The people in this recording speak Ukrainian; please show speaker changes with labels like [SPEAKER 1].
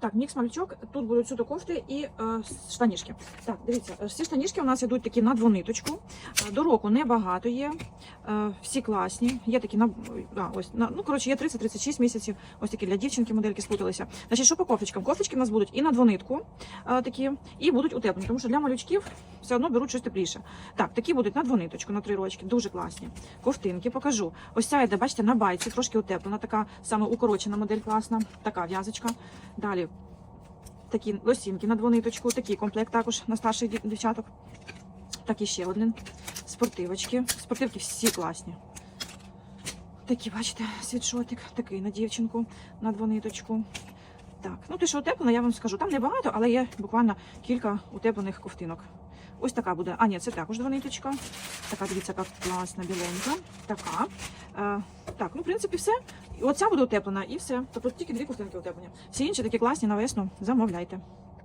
[SPEAKER 1] Так, мікс малючок. Тут будуть суто кофти і е, штанішки. Так, дивіться, е, всі штанішки у нас йдуть такі на двониточку. Е, До року небагато є. Е, всі класні. Є такі на а, ось на ну коротше, є 30-36 місяців. Ось такі для дівчинки модельки спуталися. Значить, що по кофточкам? Кофточки у нас будуть і на двонитку е, такі, і будуть утеплені, тому що для малючків все одно беруть щось тепліше. Так, такі будуть на двониточку, на три рочки, дуже класні. Ковтинки покажу. Ось ця йде, бачите, на байці, трошки утеплена, така саме укорочена модель класна, така в'язочка. Далі такі лосінки на двониточку, такий комплект також на старших дівчаток. Так, і ще один. Спортивочки. Спортивки всі класні. Такі, бачите, світшотик, такий на дівчинку, на двониточку. Так, ну те, що утеплено, я вам скажу. Там небагато, але є буквально кілька утеплених ковтинок. Ось така буде. А, ні, це також двониточка. Така, дивіться, яка класна, біленька. Така. Е, так, ну, в принципі, все. І оця буде утеплена і все. Тобто тільки дві ковтинки утеплені. Всі інші такі класні на весну. Замовляйте.